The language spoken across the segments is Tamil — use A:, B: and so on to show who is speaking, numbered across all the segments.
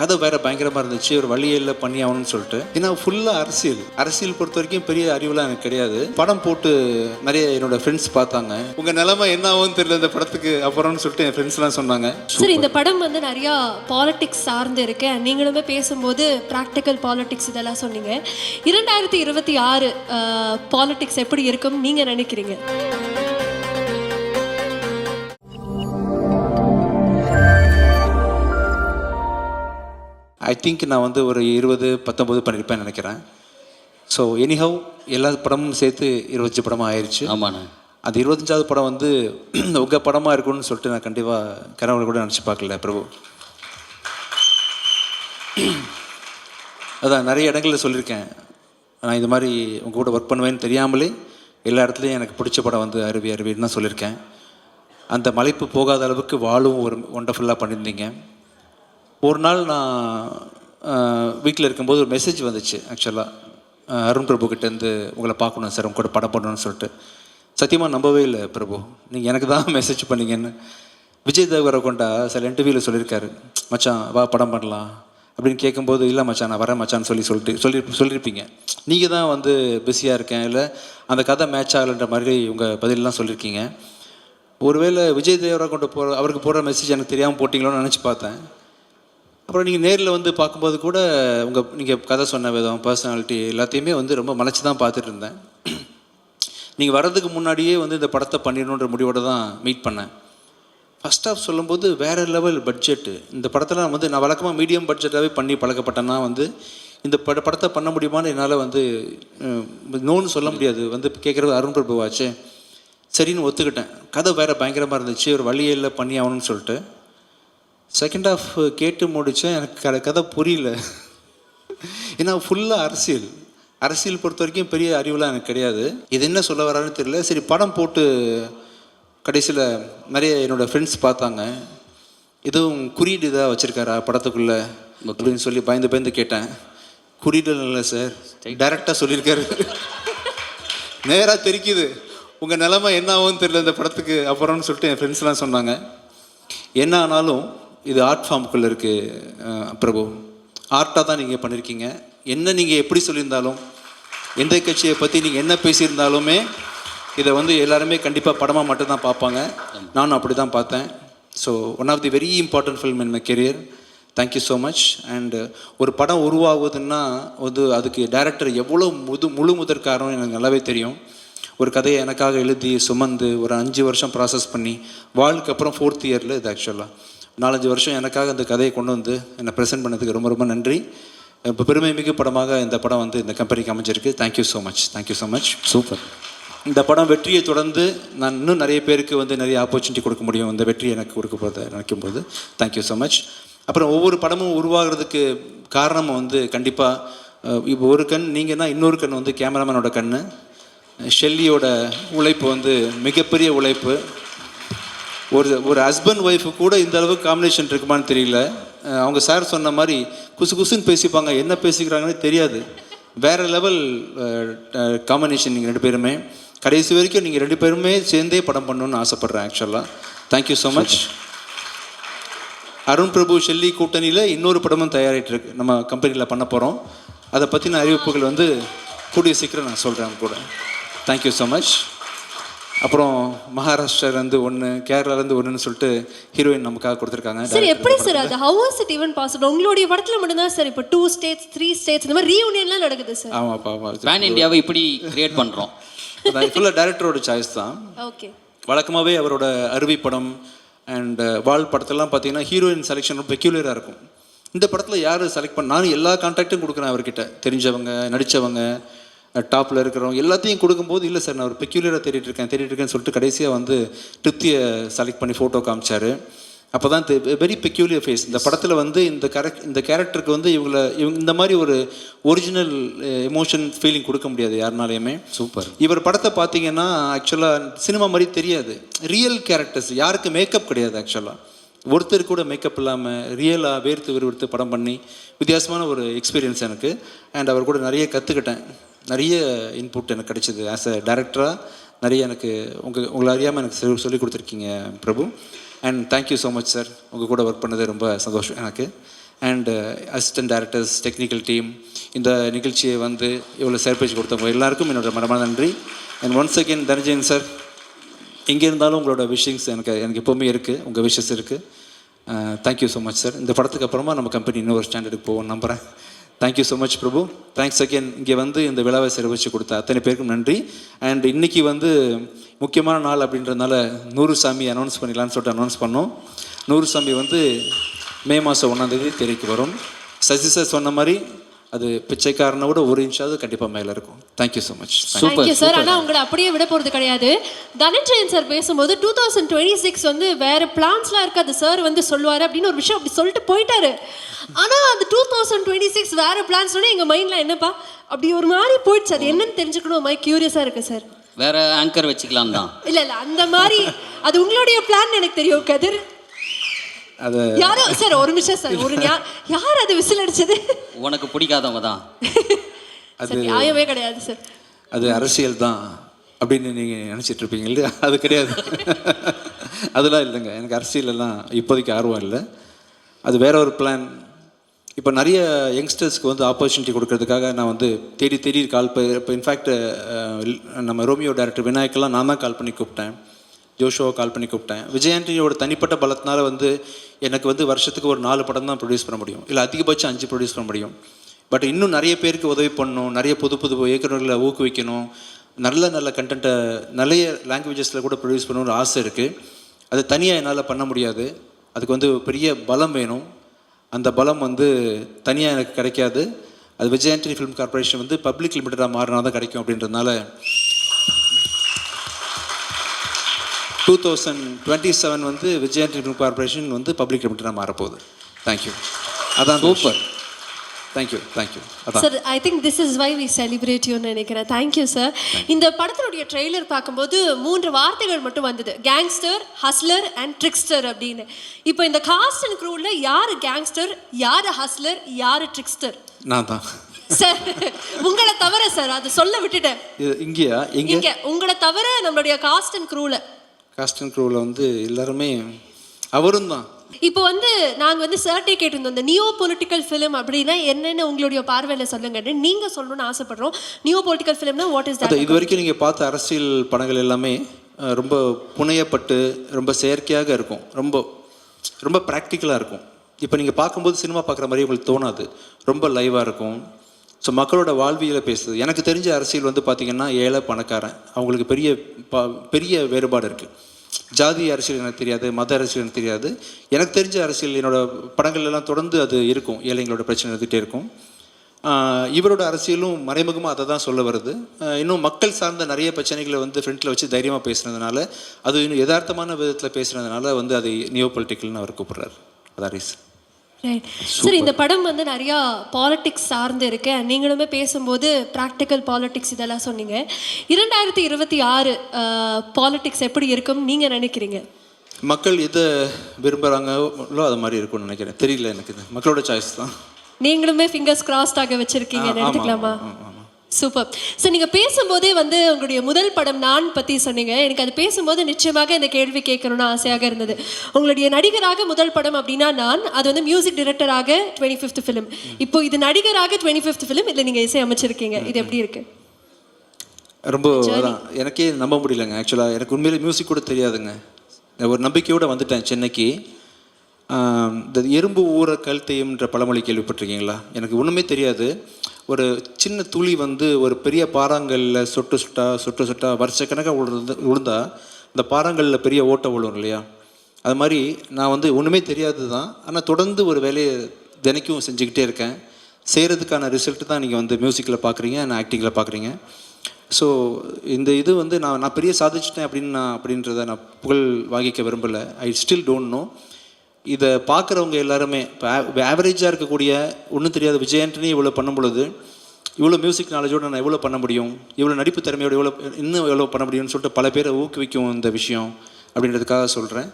A: கதை வேற பயங்கரமா இருந்துச்சு ஒரு வழியே இல்லை பண்ணி ஆகணும்னு சொல்லிட்டு. ஏன்னா ஃபுல்லா அரசியல். அரசியல் பொறுத்த வரைக்கும் பெரிய அறிவுலாம் எனக்கு கிடையாது. படம் போட்டு நிறைய என்னோட ஃப்ரெண்ட்ஸ் பார்த்தாங்க. உங்க நிலைமை என்ன ஆகும்னு தெரியல இந்த படத்துக்கு அப்புறம்னு சொல்லிட்டு என் ஃப்ரெண்ட்ஸ்லாம் சொன்னாங்க.
B: சார் இந்த படம் வந்து நிறையா பாலிடிக்ஸ் சார்ந்து இருக்கு. நீங்களுமே பேசும்போது ப்ராக்டிக்கல் பாலிடிக்ஸ் இதெல்லாம் சொன்னீங்க. இரண்டாயிரத்தி இருபத்தி ஆறு பாலிடிக்ஸ் எப்படி இருக்கும் நீங்க நினைக்கிறீங்க?
A: ஐ திங்க் நான் வந்து ஒரு இருபது பத்தொம்பது பண்ணியிருப்பேன்னு நினைக்கிறேன். ஸோ எனிஹவ் எல்லா படமும் சேர்த்து இருபத்தஞ்சு படமாக ஆயிடுச்சு
C: ஆமாண்ணா.
A: அந்த இருபத்தஞ்சாவது படம் வந்து உங்கள் படமாக இருக்கும்னு சொல்லிட்டு நான் கண்டிப்பாக கனவுல கூட நினச்சி பார்க்கல பிரபு. அதான் நிறைய இடங்களில் சொல்லியிருக்கேன். நான் இது மாதிரி உங்கள் கூட ஒர்க் பண்ணுவேன்னு தெரியாமலே எல்லா இடத்துலையும் எனக்கு பிடிச்ச படம் வந்து அருவி அருவின்னு தான் சொல்லியிருக்கேன். அந்த மலைப்பு போகாத அளவுக்கு வாழும் ஒரு ஒண்டர்ஃபுல்லாக பண்ணியிருந்தீங்க. ஒரு நாள் நான் வீட்டில் இருக்கும்போது ஒரு மெசேஜ் வந்துச்சு ஆக்சுவலாக அருண் பிரபு கிட்டேருந்து உங்களை பார்க்கணும் சார் உங்க கூட படம் பண்ணணும்னு சொல்லிட்டு. சத்தியமாக நம்பவே இல்லை பிரபு. நீங்கள் எனக்கு தான் மெசேஜ் பண்ணீங்கன்னு. விஜய் தேவரை கொண்டா சில இன்டர்வியூவில் சொல்லியிருக்காரு. மச்சான் வா படம் பண்ணலாம். அப்படின்னு கேட்கும்போது இல்லை மச்சான் நான் வரேன் மச்சான்னு சொல்லி சொல்லிட்டு சொல்லி சொல்லியிருப்பீங்க நீங்கள் தான் வந்து பிஸியாக இருக்கேன் இல்லை அந்த கதை மேட்ச் ஆகலைன்ற மாதிரி உங்கள் பதிலெலாம் சொல்லியிருக்கீங்க ஒருவேளை விஜய் தேவரை கொண்டு போகிற அவருக்கு போடுற மெசேஜ் எனக்கு தெரியாமல் போட்டிங்களோன்னு நினச்சி பார்த்தேன். அப்புறம் நீங்கள் நேரில் வந்து பார்க்கும்போது கூட உங்கள் நீங்கள் கதை சொன்ன விதம் பர்சனாலிட்டி எல்லாத்தையுமே வந்து ரொம்ப மலைச்சு தான் பார்த்துட்டு இருந்தேன். நீங்கள் வர்றதுக்கு முன்னாடியே வந்து இந்த படத்தை பண்ணிடணுன்ற முடிவோடு தான் மீட் பண்ணேன். ஃபஸ்ட் ஆஃப் சொல்லும்போது வேறு லெவல் பட்ஜெட்டு இந்த படத்தில் வந்து நான் வழக்கமாக மீடியம் பட்ஜெட்டாகவே பண்ணி பழக்கப்பட்டேன்னா வந்து இந்த பட படத்தை பண்ண முடியுமான்னு என்னால் வந்து நோன்னு சொல்ல முடியாது. வந்து கேட்குறது அருண் பிரபுவாச்சு. சரின்னு ஒத்துக்கிட்டேன். கதை வேறு பயங்கரமாக இருந்துச்சு. ஒரு வழியே இல்லை பண்ணி ஆகணும்னு சொல்லிட்டு. செகண்ட் ஹாஃப் கேட்டு முடித்தேன் எனக்கு கதை புரியல. ஏன்னா ஃபுல்லாக அரசியல். அரசியல் பொறுத்த வரைக்கும் பெரிய அறிவுலாம் எனக்கு கிடையாது. இது என்ன சொல்ல வரான்னு தெரியல. சரி படம் போட்டு கடைசியில் நிறைய என்னோடய ஃப்ரெண்ட்ஸ் பார்த்தாங்க. எதுவும் குறியீடு இதாக வச்சுருக்காரா படத்துக்குள்ளே அப்படின்னு சொல்லி பயந்து பயந்து கேட்டேன். குறியீடு இல்லை சார். டைரெக்டாக சொல்லியிருக்காரு. நேராக தெரிக்குது. உங்கள் நிலைமை என்ன ஆகும்னு தெரியல இந்த படத்துக்கு அப்புறம்னு சொல்லிட்டு என் ஃப்ரெண்ட்ஸ்லாம் சொன்னாங்க. என்ன ஆனாலும் இது ஆர்ட் ஃபார்முக்குள்ளே இருக்குது பிரபு. ஆர்ட்டாக தான் நீங்கள் பண்ணியிருக்கீங்க என்ன நீங்கள் எப்படி சொல்லியிருந்தாலும் எந்த கட்சியை பற்றி நீங்கள் என்ன பேசியிருந்தாலுமே இதை வந்து எல்லாருமே கண்டிப்பாக படமாக மட்டும்தான் பார்ப்பாங்க. நானும் அப்படி தான் பார்த்தேன் so one of the very important film in my career thank you so much and ஒரு படம் உருவாகுதுன்னா வந்து அதுக்கு டைரக்டர் எவ்வளோ முது முழு முதற் காரணம் எனக்கு நல்லாவே தெரியும். ஒரு கதையை எனக்காக எழுதி சுமந்து ஒரு அஞ்சு வருஷம் ப்ராசஸ் பண்ணி வாழ்க்கு அப்புறம் ஃபோர்த் இயரில் இது ஆக்சுவலாக நாலஞ்சு வருஷம் எனக்காக அந்த கதையை கொண்டு வந்து என்னை ப்ரெசென்ட் பண்ணதுக்கு ரொம்ப ரொம்ப நன்றி. இப்போ பெருமை மிகு படமாக இந்த படம் வந்து இந்த கம்பெனிக்கு அமைஞ்சிருக்கு. Thank you so much thank you so much
C: super
A: இந்த படம் வெற்றியை தொடர்ந்து நான் இன்னும் நிறைய பேருக்கு வந்து நிறைய ஆப்பர்ச்சுனிட்டி கொடுக்க முடியும். இந்த வெற்றி எனக்கு கொடுக்க போகிறத நினைக்கும் போது தேங்க்யூ ஸோ மச் அப்புறம் ஒவ்வொரு படமும் உருவாகிறதுக்கு காரணம் வந்து கண்டிப்பாக இப்போ ஒரு கண் நீங்கன்னா இன்னொரு கண் வந்து கேமராமேனோட கண் ஷெல்லியோட உழைப்பு வந்து மிகப்பெரிய உழைப்பு. ஒரு ஒரு ஹஸ்பண்ட் ஒய்ஃபு கூட இந்த அளவுக்கு காம்பினேஷன் இருக்குமான்னு தெரியல. அவங்க சார் சொன்ன மாதிரி குசு குசுன்னு பேசிப்பாங்க. என்ன பேசிக்கிறாங்கன்னு தெரியாது. வேறு லெவல் காம்பினேஷன் நீங்கள் ரெண்டு பேருமே. கடைசி வரைக்கும் நீங்கள் ரெண்டு பேருமே சேர்ந்தே படம் பண்ணணும்னு ஆசைப்பட்றேன் ஆக்சுவலாக thank you so much Arun Prabhu Shelly கூட்டணியில் இன்னொரு படமும் தயாரிட்டு இருக்கு. நம்ம கம்பெனியில் பண்ண போகிறோம் அதை பற்றின அறிவிப்புகள் வந்து கூடிய சீக்கிரம் நான் சொல்கிறேன் கூட. தேங்க்யூ ஸோ மச் அப்புறம் மகாராஷ்டிராலேருந்து ஒன்று கேரளாலேருந்து ஒன்றுன்னு சொல்லிட்டு ஹீரோயின் நமக்காக கொடுத்துருக்காங்க.
B: சார் எப்படி சார் அது how was it even possible உங்களுடைய படத்துல மட்டும்தான் சார் இப்போ டூ ஸ்டேட்ஸ் த்ரீ ஸ்டேட்ஸ் இந்த மாதிரி ரீயூனியன்லாம் நடக்குது சார்
A: ஆமாப்பா ஆமாம்
C: பேன் இந்தியாவை இப்படி கிரியேட் பண்ணுறோம்
A: ஃபுல்லாக டைரக்டரோட சாய்ஸ் தான்.
B: ஓகே
A: வழக்கமாகவே அவரோட அருவி படம் அண்ட் வால் படத்தெல்லாம் பார்த்தீங்கன்னா ஹீரோயின் செலெக்ஷன் ரொம்ப பெக்யூலராக இருக்கும். இந்த படத்தில் யார் செலக்ட் பண்ண நானும் எல்லா கான்டாக்டும் கொடுக்குறேன் அவர்கிட்ட. தெரிஞ்சவங்க நடித்தவங்க டாப்பில் இருக்கிறவங்க எல்லாத்தையும் கொடுக்கும்போது இல்லை சார் நான் ஒரு பெக்யூலராக தேடிட்டு இருக்கேன் தேடிட்டு இருக்கேன்னு சொல்லிட்டு கடைசியாக வந்து திருப்தியை செலக்ட் பண்ணி ஃபோட்டோ காமிச்சாரு. அப்போ தான் வெரி பெக்யூலியர் ஃபேஸ் இந்த படத்தில் வந்து இந்த கரெக்ட் இந்த கேரக்டருக்கு வந்து இவங்கள இவங்க இந்த மாதிரி ஒரு ஒரிஜினல் எமோஷன் ஃபீலிங் கொடுக்க முடியாது யாருனாலையுமே.
C: சூப்பர்
A: இவர் படத்தை பார்த்தீங்கன்னா ஆக்சுவலாக சினிமா மாதிரி தெரியாது. ரியல் கேரக்டர்ஸ் யாருக்கு மேக்கப் கிடையாது ஆக்சுவலாக ஒருத்தர் கூட மேக்கப் இல்லாமல் ரியலாக வேர்த்து விறுவிறுத்து படம் பண்ணி வித்தியாசமான ஒரு எக்ஸ்பீரியன்ஸ் எனக்கு. அண்ட் அவர் கூட நிறைய கற்றுக்கிட்டேன் நிறைய இன்புட் எனக்கு கிடைச்சிது. ஆஸ் அ டேரக்டராக நிறைய எனக்கு உங்கள் உங்களை அறியாமல் எனக்கு சொல்லி- சொல்லிக் கொடுத்துருக்கீங்க Prabhu. And thank you so much sir உங்கள் கூட ஒர்க் பண்ணது ரொம்ப சந்தோஷம் எனக்கு. And assistant directors technical team இந்த நிகழ்ச்சியை வந்து இவ்வளோ சேர்ப்பிச்சு கொடுத்தவங்க எல்லாருக்கும் என்னோட மனமான நன்றி. And once again Dhananjayan sir எங்கே இருந்தாலும் உங்களோட விஷயங்ஸ் எனக்கு எனக்கு எப்போவுமே இருக்குது உங்கள் விஷஸ் இருக்குது thank you uh, so much sir இந்த படத்துக்கு அப்புறமா நம்ம கம்பெனி இன்னொரு ஸ்டாண்டர்டுக்கு போவோம் நம்புகிறேன் thank you so much Prabhu thanks again இங்கே வந்து இந்த விழாவை சிறப்பிச்சு கொடுத்த அத்தனை பேருக்கும் நன்றி. அண்ட் இன்னைக்கு வந்து முக்கியமான நாள் அப்படின்றதுனால நூறு சாமி அனௌன்ஸ் பண்ணிடலான்னு சொல்லிட்டு அனௌன்ஸ் பண்ணோம். நூறு சாமி வந்து மே மாதம் ஒன்றாந்தேதி திரைக்கு வரும். சசி சார் சொன்ன மாதிரி அது பிச்சைக்காரனை விட ஒரு இன்ச்சாவது கண்டிப்பாக மேலே இருக்கும். Thank you so much
B: thank you sir ஆனால் உங்களை அப்படியே விட போகிறது கிடையாது. தனஞ்சயன் சார் பேசும்போது டூ தௌசண்ட் டுவெண்ட்டி சிக்ஸ் வந்து வேற பிளான்ஸ்லாம் இருக்காது. சார் வந்து சொல்லுவார் அப்படின்னு ஒரு விஷயம் அப்படி சொல்லிட்டு போயிட்டாரு. ஆனால் அது டூ தௌசண்ட் டுவெண்ட்டி சிக்ஸ் வேற பிளான்ஸ் எங்கள் மைண்டில் என்னப்பா? அப்படி ஒரு மாதிரி போயிடுச்சு. அது என்னன்னு தெரிஞ்சுக்கணும். மாதிரி க்யூரியஸாக இருக்கு சார்
C: வேற ஆங்கர் வச்சுக்கலாம் தான்
B: இல்லை இல்லை. அந்த மாதிரி அது உங்களுடைய பிளான் எனக்கு தெரியும் கதிர்.
A: அது
B: யாரோ சார் ஒரு நிமிஷம் சார் ஒரு யார் அது விசில் அடிச்சது?
C: உனக்கு பிடிக்காதவங்க தான்.
B: சார் நியாயமே கிடையாது சார்.
A: அது அரசியல் தான் அப்படின்னு நீங்கள் நினச்சிட்டு இருப்பீங்க இல்லையா? அது கிடையாது. அதெல்லாம் இல்லைங்க. எனக்கு அரசியல் எல்லாம் இப்போதைக்கு ஆர்வம் இல்லை. அது வேற ஒரு பிளான் இப்போ நிறைய யங்ஸ்டர்ஸ்க்கு வந்து ஆப்பர்ச்சுனிட்டி கொடுக்கறதுக்காக நான் வந்து தேடி தேடி கால் இப்போ இன்ஃபேக்ட் நம்ம ரோமியோ டேரக்டர் விநாயக்கெல்லாம் நான் தான் கால் பண்ணி கூப்பிட்டேன். ஜோஷோவை கால் பண்ணி கூப்பிட்டேன். விஜயாண்டியோட தனிப்பட்ட பலத்தினால வந்து எனக்கு வந்து வருஷத்துக்கு ஒரு நாலு படம் தான் ப்ரொடியூஸ் பண்ண முடியும். இல்லை அதிகபட்சம் அஞ்சு ப்ரொடியூஸ் பண்ண முடியும். பட் இன்னும் நிறைய பேருக்கு உதவி பண்ணணும் நிறைய புது புது இயக்குநர்களை ஊக்குவிக்கணும். நல்ல நல்ல கண்டென்ட்டை நிறைய லாங்குவேஜஸில் கூட ப்ரொடியூஸ் பண்ணணும்னு ஆசை இருக்குது அது தனியாக என்னால் பண்ண முடியாது. அதுக்கு வந்து பெரிய பலம் வேணும். அந்த பலம் வந்து தனியாக எனக்கு கிடைக்காது. அது விஜயாண்டனி ஃபிலிம் கார்ப்பரேஷன் வந்து பப்ளிக் லிமிட்டடாக மாறினா தான் கிடைக்கும் அப்படின்றதுனால டூ தௌசண்ட் டுவெண்ட்டி செவன் வந்து விஜய் ஆண்டனி ஃபிலிம் கார்ப்பரேஷன் வந்து பப்ளிக் லிமிட்டடாக மாறப்போகுது. தேங்க்யூ அதான் super thank you thank you அதான்.
B: Sir I think this is why we celebrate யூன்னு நினைக்கிறேன். தேங்க்யூ சார் இந்த படத்தினுடைய ட்ரெய்லர் பார்க்கும்போது மூன்று வார்த்தைகள் மட்டும் வந்தது. கேங்ஸ்டர் ஹஸ்லர் அண்ட் ட்ரிக்ஸ்டர் அப்படின்னு. இப்போ இந்த காஸ்ட் அண்ட் க்ரூவில் யார் கேங்ஸ்டர் யார் ஹஸ்லர் யார் ட்ரிக்ஸ்டர்
A: நான் தான்.
B: சார் உங்களை தவிர சார் அது சொல்ல விட்டுட்டேன்.
A: இங்கேயா?
B: இங்க உங்களை தவிர நம்மளுடைய காஸ்ட் அண்ட் க்ரூவில்
A: காஸ்ட் அண்ட் க்ரூவில் வந்து எல்லாருமே அவரும் தான்.
B: இப்போ வந்து நாங்க வந்து சர்ட்டே கேட்டிருந்தோம் இந்த நியோ பொலிட்டிக்கல் ஃபிலிம் அப்படின்னா என்னென்ன உங்களுடைய பார்வையில சொல்லுங்கன்னு நீங்க சொல்லணும்னு ஆசைப்படுறோம். நியோ பொலிட்டிக்கல் ஃபிலிம்னா வாட் இஸ் தட்
A: இது வரைக்கும் நீங்கள் பார்த்த அரசியல் படங்கள் எல்லாமே ரொம்ப புனையப்பட்டு ரொம்ப செயற்கையாக இருக்கும். ரொம்ப ரொம்ப ப்ராக்டிக்கலாக இருக்கும். இப்போ நீங்கள் பார்க்கும்போது சினிமா பார்க்குற மாதிரி உங்களுக்கு தோணாது. ரொம்ப லைவாக இருக்கும். ஸோ மக்களோட வாழ்வியலை பேசுது எனக்கு தெரிஞ்ச அரசியல் வந்து பார்த்திங்கன்னா ஏழை பணக்காரன். அவங்களுக்கு பெரிய ப பெரிய வேறுபாடு இருக்குது ஜாதி அரசியல் எனக்கு தெரியாது மத அரசியல் எனக்கு தெரியாது. எனக்கு தெரிஞ்ச அரசியல் என்னோட படங்கள் எல்லாம் தொடர்ந்து அது இருக்கும். ஏழைங்களோட பிரச்சனை இருந்துகிட்டே இருக்கும். இவரோட அரசியலும் மறைமுகமாக அதை தான் சொல்ல வருது. இன்னும் மக்கள் சார்ந்த நிறைய பிரச்சனைகளை வந்து ஃப்ரண்ட்டில் வச்சு தைரியமாக பேசுனதுனால அது இன்னும் யதார்த்தமான விதத்தில் பேசுனதுனால வந்து அதை நியோ பொலிட்டிக்கல்னு அவர் கூப்பிட்றாரு. அதான் ரீசன்
B: சார் இந்த படம் வந்து நிறையா பாலிடிக்ஸ் சார்ந்து இருக்கு. நீங்களுமே பேசும்போது ப்ராக்டிக்கல் பாலிடிக்ஸ் இதெல்லாம் சொன்னீங்க. இரண்டாயிரத்தி இருபத்தி ஆறு பாலிடிக்ஸ் எப்படி இருக்கும்? நீங்க நினைக்கிறீங்க?
A: மக்கள் எதை விரும்புகிறாங்களோ அது மாதிரி இருக்கும்னு நினைக்கிறேன். தெரியல எனக்கு. மக்களோட சாய்ஸ் தான்.
B: நீங்களுமே ஃபிங்கர்ஸ் கிராஸ்டாக
A: ஆமா,
B: எடுத்துக்கலாமா. சூப்பர் சார் நீங்கள் பேசும்போதே வந்து உங்களுடைய முதல் படம் நான் பற்றி சொன்னீங்க. எனக்கு அது பேசும்போது நிச்சயமாக இந்த கேள்வி கேட்கணும்னு ஆசையாக இருந்தது. உங்களுடைய நடிகராக முதல் படம் அப்படின்னா நான் அது வந்து மியூசிக் டைரக்டராக டுவெண்ட்டி ஃபிஃப்த் ஃபிலிம் இப்போ இது நடிகராக டுவெண்ட்டி ஃபிஃப்த் ஃபிலிம் இதில் நீங்கள் இசை அமைச்சிருக்கீங்க. இது எப்படி இருக்கு?
A: ரொம்ப அதான் எனக்கே நம்ப முடியலங்க. ஆக்சுவலாக எனக்கு உண்மையிலே மியூசிக் கூட தெரியாதுங்க. நான் ஒரு நம்பிக்கையோடு வந்துட்டேன் சென்னைக்கு. இந்த எறும்பு ஊற கல் தேயும்ன்ற பழமொழி கேள்விப்பட்டிருக்கீங்களா? எனக்கு ஒன்றுமே தெரியாது. ஒரு சின்ன துளி வந்து ஒரு பெரிய பாறாங்கல்ல சொட்டு சுட்டா சொட்டு சுட்டா வருஷக்கணக்காக விழுந்து விழுந்தா இந்த பாறாங்கல்ல பெரிய ஓட்டை விழும் இல்லையா? அது மாதிரி நான் வந்து ஒன்றுமே தெரியாது தான். ஆனால் தொடர்ந்து ஒரு வேலையை தினைக்கும் செஞ்சுக்கிட்டே இருக்கேன். செய்கிறதுக்கான ரிசல்ட் தான் நீங்கள் வந்து மியூசிக்கில் பார்க்குறீங்க நான் ஆக்டிங்கில் பார்க்குறீங்க ஸோ இந்த இது வந்து நான் நான் பெரிய சாதிச்சிட்டேன் அப்படின்னு நான் அப்படின்றத நான் புகழ் வாங்கிக்க விரும்பலை. ஐ ஸ்டில் டோன்ட் நோ இதை பார்க்குறவங்க எல்லாருமே இப்போ ஆவரேஜாக இருக்கக்கூடிய ஒன்றும் தெரியாத விஜயாண்டனி இவ்வளோ பண்ணும் பொழுது இவ்வளோ மியூசிக் நாலேஜோட நான் எவ்வளோ பண்ண முடியும்? இவ்வளோ நடிப்பு திறமையோட எவ்வளோ இன்னும் எவ்வளோ பண்ண முடியும்னு சொல்லிட்டு பல பேரை ஊக்குவிக்கும் இந்த விஷயம் அப்படின்றதுக்காக சொல்கிறேன்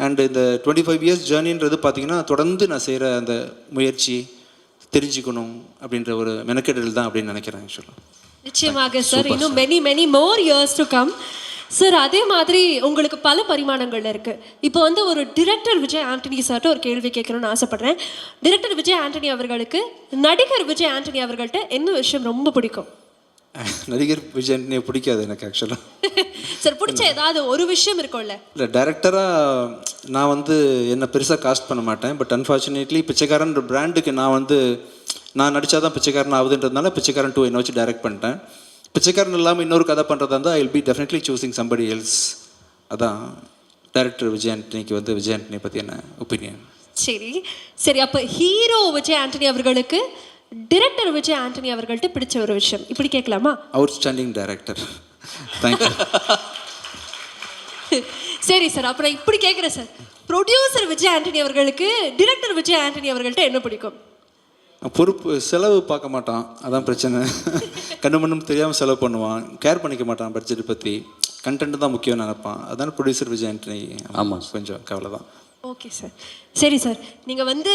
A: அண்ட் இந்த டுவெண்ட்டி ஃபைவ் இயர்ஸ் ஜேர்னின்றது பார்த்தீங்கன்னா தொடர்ந்து நான் செய்கிற அந்த முயற்சி தெரிஞ்சுக்கணும் அப்படின்ற ஒரு மெனக்கெடல் தான் அப்படின்னு நினைக்கிறேன் ஆக்சுவலாக
B: நிச்சயமாக சார் இன்னும் many many more years to come sir அதே மாதிரி உங்களுக்கு பல பரிமாணங்கள் இருக்கு. இப்போ வந்து ஒரு டிரெக்டர் விஜய் ஆண்டனி சார்ட்ட ஒரு கேள்வி கேட்கணும்னு ஆசைப்படுறேன். டிரெக்டர் விஜய் ஆண்டனி அவர்களுக்கு நடிகர் விஜய் ஆண்டனி அவர்கள்ட்ட என்ன விஷயம் ரொம்ப பிடிக்கும்?
A: நடிகர் விஜயனே பிடிக்காது எனக்கு ஆக்சுவலாக
B: சார் பிடிச்ச ஏதாவது ஒரு விஷயம் இருக்கும்ல?
A: இல்லை டேரக்டராக நான் வந்து என்ன பெருசாக காஸ்ட் பண்ண மாட்டேன். பட் அன்ஃபார்ச்சுனேட்லி பிச்சைக்காரன் பிராண்டுக்கு நான் வந்து நான் நடித்தா தான் பிச்சைக்காரன் ஆகுதுன்றதுனால பிச்சைக்காரன் டூ என்ன வச்சு டைரக்ட் பண்ணிட்டேன். பிச்சைக்காரன் இல்லாமல் இன்னொரு கதை பண்ணுறதா இருந்தால் I will be definitely choosing somebody else அதான் டேரக்டர் விஜய் ஆண்டனிக்கு வந்து விஜய் ஆண்டனி பற்றி என்ன ஒப்பீனியன்
B: சரி சரி அப்போ ஹீரோ விஜய் ஆண்டனி அவர்களுக்கு டிரெக்டர் விஜய் ஆண்டனி அவர்கள்ட்ட பிடிச்ச ஒரு விஷயம். இப்படி கேட்கலாமா?
A: அவுட்ஸ்டாண்டிங் டைரக்டர் தேங்க்யூ
B: சரி சார் அப்புறம் இப்படி கேட்குறேன் சார் ப்ரொடியூசர் விஜய் ஆண்டனி அவர்களுக்கு டிரெக்டர் விஜய் ஆண்டனி அவர்கள்ட்ட என்ன பிடிக்கும்?
A: பொறுப்பு செலவு பார்க்க மாட்டான். அதான் பிரச்சனை. கண்ணு மண்ணும் தெரியாமல் செலவு பண்ணுவான். கேர் பண்ணிக்க மாட்டான் பட்ஜெட் பற்றி கண்டென்ட் தான் முக்கியம் நினைப்பான். அதான் ப்ரொடியூசர் விஜய் ஆண்டனி.
C: ஆமா.
A: கொஞ்சம் கவலை தான்
B: ஓகே சார் சரி சார் நீங்கள் வந்து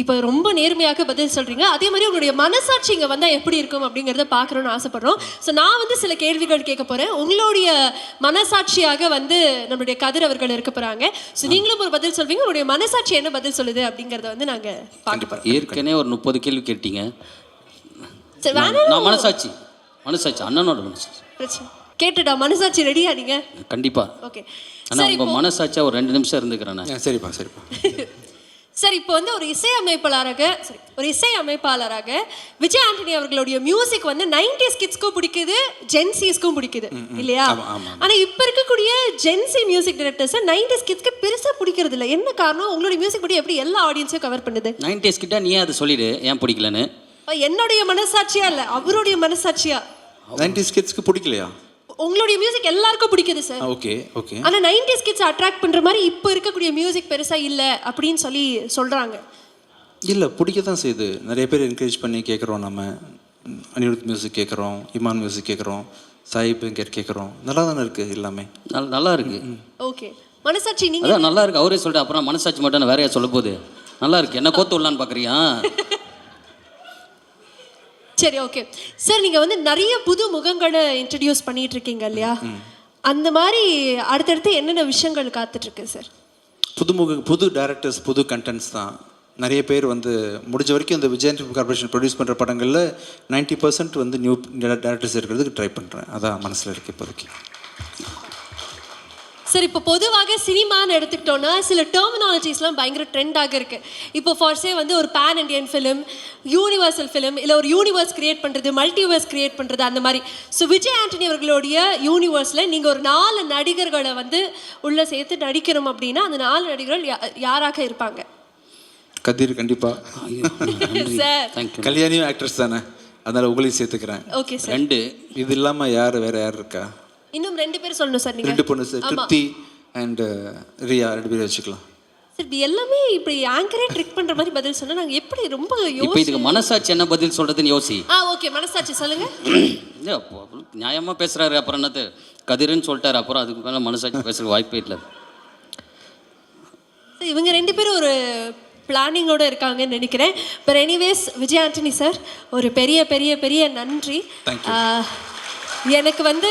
B: இப்போ ரொம்ப நேர்மையாக பதில் சொல்கிறீங்க அதே மாதிரி உங்களுடைய மனசாட்சி இங்கே வந்தால் எப்படி இருக்கும் அப்படிங்கிறத பார்க்கணுன்னு ஆசைப்படுறோம். ஸோ நான் வந்து சில கேள்விகள் கேட்க போகிறேன் உங்களுடைய மனசாட்சியாக வந்து நம்மளுடைய கதிர் அவர்கள் இருக்க போகிறாங்க ஸோ நீங்களும் ஒரு பதில் சொல்வீங்க. உங்களுடைய மனசாட்சி என்ன பதில் சொல்லுது அப்படிங்கிறத வந்து நாங்கள்
A: கண்டிப்பாக
C: ஏற்கனவே ஒரு முப்பது கேள்வி கேட்டீங்க.
B: சரி
C: நான் மனசாட்சி. மனசாட்சி அண்ணனோட மனசாட்சி.
B: பிரச்சனை கேட்டுடா மனசாட்சி ரெடியா நீங்க?
C: கண்டிப்பா.
B: ஓகே
C: ஆனா உங்க மனசாட்சியா ஒரு ரெண்டு நிமிஷம் இருந்துக்கிறேன்
A: சரிப்பா சரிப்பா.
B: சார் இப்போ வந்து ஒரு இசை அமைப்பாளராக சரி ஒரு இசை அமைப்பாளராக விஜய் ஆண்டனி அவர்களுடைய மியூசிக் வந்து நைன்டிஸ் கிட்ஸ்க்கும் பிடிக்குது ஜென்சிஸ்க்கும் பிடிக்குது இல்லையா?
A: ஆமா, ஆமா.
B: ஆனா இப்ப இருக்கக்கூடிய gen Z music directors nineties கிட்ஸ்க்கு பெருசா பிடிக்கிறது இல்ல. என்ன காரணம்? உங்களுடைய மியூசிக் படி எப்படி எல்லா ஆடியன்ஸையும் கவர் பண்ணுது?
C: 90s கிட்ட நீயே அதை சொல்லிடு? ஏன் பிடிக்கலன்னு?
B: அப்ப என்னுடைய மனசாட்சியா இல்ல அவருடைய மனசாட்சியா?
A: நைன்டி ஸ்கிட்ஸ்க்கு பிடிக்கலையா?
B: உங்களுடைய மியூசிக் எல்லாருக்கும் பிடிக்குது சார்
A: ஓகே ஓகே
B: ஆனா நைன்டிஸ் கிட்ஸ் அட்ராக்ட் பண்ற மாதிரி இப்போ இருக்கக்கூடிய மியூசிக் பெருசா இல்ல அப்படின்னு சொல்லி சொல்றாங்க.
A: இல்லை பிடிக்க தான் செய்யுது. நிறைய பேர் என்கரேஜ் பண்ணி கேட்குறோம் நம்ம. அனிருத் மியூசிக் கேட்குறோம் இமான் மியூசிக் கேட்குறோம் சாயிப் இங்கர் கேட்குறோம். நல்லா தானே இருக்குது எல்லாமே
C: நல்ல- நல்லா இருக்கு
B: ஓகே மனசாட்சி நீங்க
C: அதான் நல்லா இருக்கு அவரே சொல்லிட்டு அப்புறம் மனசாட்சி மட்டும் நான் வேறையா சொல்ல போகுது? நல்லா இருக்கு என்ன கோத்து விடலான்னு பாக்குறியா?
B: சரி ஓகே சார் நீங்க வந்து நிறைய புது முகங்களை இன்ட்ரடியூஸ் பண்ணிட்டு இருக்கீங்க இல்லையா அந்த மாதிரி அடுத்தடுத்து என்னென்ன விஷயங்கள் காத்துட்டு இருக்கு சார்
A: புதுமுக புது டேரக்டர்ஸ் புது கண்டென்ட்ஸ் தான். நிறைய பேர் வந்து முடிஞ்ச வரைக்கும் இந்த விஜய் கார்பரேஷன் ப்ரொடியூஸ் பண்ணுற படங்களில் 90% பர்சன்ட் வந்து நியூ டேரக்டர்ஸ் இருக்கிறதுக்கு ட்ரை பண்ணுறேன் அதான் மனசில் இருக்கு இப்போதைக்கு.
B: சார் இப்போ பொதுவாக சினிமான்னு எடுத்துக்கிட்டோம்னா சில டெர்மினாலஜிஸ்லாம் பயங்கர ட்ரெண்டாக இருக்கு. இப்போ ஃபார்ஸே வந்து ஒரு pan Indian film universal film இல்லை ஒரு யூனிவர்ஸ் கிரியேட் பண்ணுறது மல்டிவர்ஸ் கிரியேட் பண்ணுறது அந்த மாதிரி. ஸோ விஜய் ஆண்டனி அவர்களுடைய யூனிவர்ஸில் நீங்கள் ஒரு நாலு நடிகர்களை வந்து உள்ளே சேர்த்து நடிக்கணும் அப்படின்னா அந்த நாலு நடிகர்கள் யா- யாராக இருப்பாங்க?
A: கதிர் கண்டிப்பாக கல்யாணியும் ஆக்ட்ரஸ் தானே. அதனால் உங்களையும் சேர்த்துக்கிறேன்.
B: ஓகே சார்
C: ரெண்டு
A: இது இல்லாமல் யார் வேறு யார் இருக்கா?
B: இன்னும் ரெண்டு பேர் சொல்லணும் சார்
A: ரெண்டு
B: நீங்கள்
A: பொண்ணு சார் திருப்தி அண்ட் ரியா ரெண்டு பேரும் வச்சுக்கலாம்.
B: சார் இப்படி எல்லாமே இப்படி ஆங்கரே ட்ரிக் பண்ணுற மாதிரி பதில் சொன்னால் நாங்கள் எப்படி ரொம்ப
C: இப்போ
B: யோசி
C: இதுக்கு மனசாட்சி என்ன பதில் சொல்றதுன்னு யோசி.
B: ஆ ஓகே மனசாட்சி சொல்லுங்க.
C: இல்ல, அப்போ அப்புறம் நியாயமா பேசுறாரு அப்புறம் என்னது? கதிருன்னு சொல்லிட்டாரு அப்புறம் அதுக்கு மேல மனசாட்சி பேசுறதுக்கு வாய்ப்பே இல்லை.
B: இவங்க ரெண்டு பேரும் ஒரு பிளானிங்கோட இருக்காங்கன்னு நினைக்கிறேன். But anyways Vijay Antony sir ஒரு பெரிய பெரிய பெரிய நன்றி. ஆஹ், எனக்கு வந்து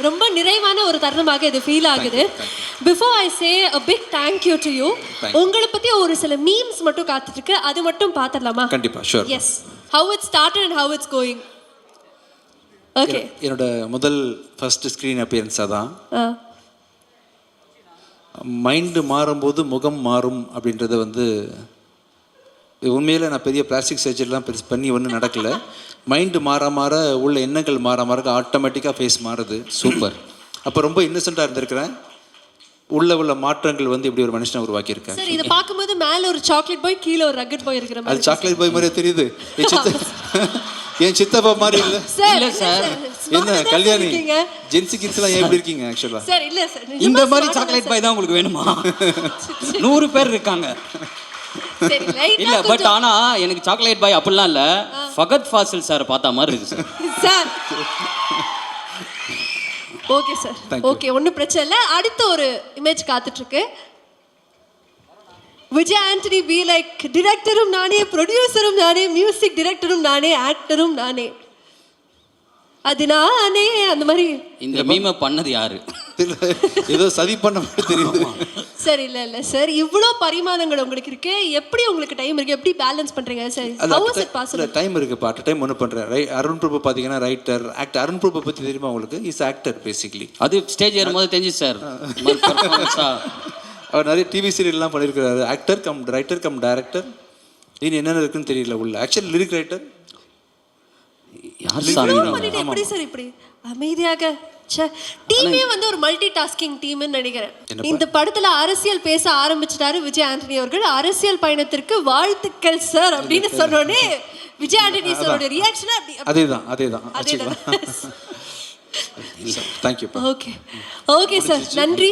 B: ரொம்ப நிறைவான ஒரு தருணமாக இது ஃபீல் ஆகுது. Before I say a big thank you to you உங்களை பற்றி ஒரு சில மீம்ஸ் மட்டும் காத்துட்டு இருக்கு அது மட்டும் பார்த்துடலாமா
A: கண்டிப்பாக sure
B: yes how it started and how it's going okay
A: என்னோட முதல் ஃபர்ஸ்ட் ஸ்க்ரீன் அப்பியரன்ஸாக தான் மைண்டு மாறும்போது முகம் மாறும் அப்படின்றத வந்து உண்மையில நான் பெரிய பிளாஸ்டிக் சர்ஜரிலாம் பெருசு பண்ணி ஒன்றும் நடக்கல. மைண்டு மாற மாற உள்ள எண்ணங்கள் மாற மாற ஆட்டோமேட்டிக்காக ஃபேஸ் மாறுது. சூப்பர் அப்போ ரொம்ப இன்னசென்ட்டாக இருந்திருக்கிறேன். உள்ள உள்ள மாற்றங்கள் வந்து இப்படி ஒரு மனுஷனை உருவாக்கியிருக்கேன்
B: சார் இதை பார்க்கும்போது மேலே ஒரு சாக்லேட் பாய் கீழே ஒரு ரக்கட் பாய் இருக்கிற
A: அது
B: மாதிரி
A: சாக்லேட் பாய் மாதிரியே தெரியுது. என் சித்த என் சித்தப்பா மாதிரி இல்லை.
B: சார்
C: இல்ல சார்.
A: என்ன கல்யாணி? ஜென்சி கிட்ஸ்லாம் ஏன் இப்படி இருக்கீங்க ஆக்சுவலாக
B: சார் இல்ல சார்
C: இந்த மாதிரி சாக்லேட் பாய் தான் உங்களுக்கு வேணுமா? நூறு பேர் இருக்காங்க. இல்ல பட் ஆனா எனக்கு சாக்லேட் பாய் அப்படிலாம் இல்ல. ஃபகத் ஃபாசில் சார் பார்த்த மாதிரி இருக்கு sir.
B: Sir. Okay sir. Okay ஒன்றும் பிரச்சனை இல்லை. அடுத்த ஒரு இமேஜ் காத்துட்டு இருக்கு விஜய் ஆண்டனி பி லைக் டிரெக்டரும் நானே ப்ரொடியூசரும் நானே மியூசிக் டிரெக்டரும் நானே ஆக்டரும் நானே. அது நானே அந்த மாதிரி.
C: இந்த மீமை பண்ணது யாரு?
A: ஏதோ சதி பண்ண மாதிரி தெரியுது.
B: சார் இல்ல இல்ல சார். இவ்வளோ பரிமாணங்கள் உங்களுக்கு இருக்கு. எப்படி உங்களுக்கு டைம் இருக்கு? எப்படி பேலன்ஸ் பண்றீங்க sir? How is it possible
A: time இருக்குப்பா அட் டைம் ஒன்று பண்ணுறேன் ரை அருண் பிரபு பார்த்தீங்கன்னா ரைட்டர் ஆக்டர் அருண் பிரபு பற்றி தெரியுமா உங்களுக்கு? இஸ் ஆக்டர் பேசிக்லி
C: அது ஸ்டேஜ் ஏறும்போது தெரிஞ்சு சார்.
A: அவர் நிறைய டிவி சீரியல்லாம் பண்ணியிருக்கிறாரு actor cum writer cum director இனி என்னென்ன இருக்குன்னு தெரியல உள்ள. ஆக்சுவலி லிரிக் ரைட்டர்
C: யார் சாமி
B: பண்ணிட்டு எப்படி சார் இப்படி? அமைதியாக. டீமே வந்து ஒரு மல்டி டாஸ்கிங் டீம்னு நினைக்கிறேன். இந்த படத்துல அரசியல் பேச ஆரம்பிச்சிட்டாரு விஜய் ஆண்டனி அவர்கள். அரசியல் பயணத்திற்கு வாழ்த்துக்கள் சார் அப்படின்னு சொன்னோடனே விஜய் ஆண்டனி சாரோட ரியாக்ஷன் அப்படி
A: அதே தான் அதே தான்
B: அதே
A: வச்சுக்கலாம் தேங்க்யூப்பா
B: ஓகே ஓகே சார் நன்றி.